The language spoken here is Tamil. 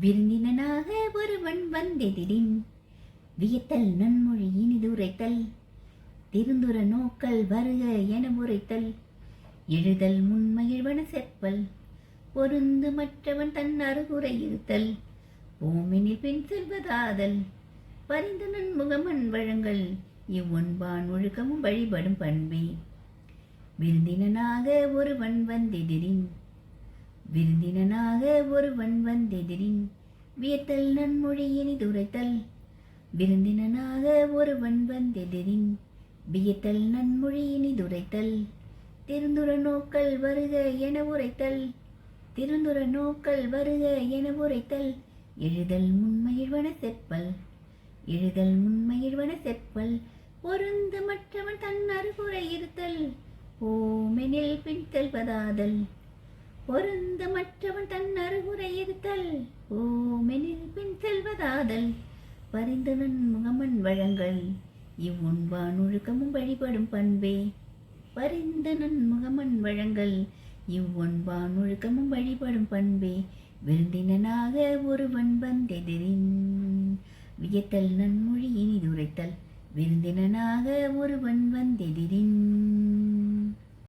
விருந்தினனாக ஒருவன் வந்தெதிரின் வியத்தல் நன்மொழி இனிதுரைத்தல் திருந்துர நோக்கல் வருக என உரைத்தல் எழுதல் முன்மகிழ்வன செப்பல் பொருந்து மற்றவன் தன் அருகுரை இருத்தல் ஓமெனில் பின் செல்வதாதல் பரிந்து நன்முகமன் வழங்கல் இவ்வொன்பான் ஒழுக்கமும் வழிபடும் பண்பே. விருந்தினனாக ஒருவன் வந்தெதிரின் விருந்தினனாக ஒருவன் வந்தெதிரின் வியத்தல் நன்மொழியினி துரைத்தல். விருந்தினனாக ஒருவன் வந்தெதிரின் வியத்தல் நன்மொழியினி துரைத்தல். திருந்துர நோக்கல் வருக என உரைத்தல். திருந்துர நோக்கல் வருக என உரைத்தல். எழுதல் முன்மகிழ்வன செப்பல். எழுதல் முன்மகிழ்வன செப்பல். பொருந்து மற்றவன் தன் அறுகுறை இருத்தல். ஓமெனில் பின் செல்வதாதல். பொருந்த மற்றவன் தன் அருகுறை இருத்தல் ஓமெனில் பின் செல்வதாதல். பரிந்தவன் முகமன் வழங்கல். இவ்வுண்பான் ஒழுக்கமும் வழிபடும் பண்பே. பரிந்தனன் முகமன் வழங்கல். இவ்வொன்பான் ஒழுக்கமும் வழிபடும் பண்பே. விருந்தினனாக ஒருவன் வந்தெதிரின் வியத்தல் நன்மொழி இனிதுரைத்தல் விருந்தினனாக ஒருவன் வந்தெதிரின்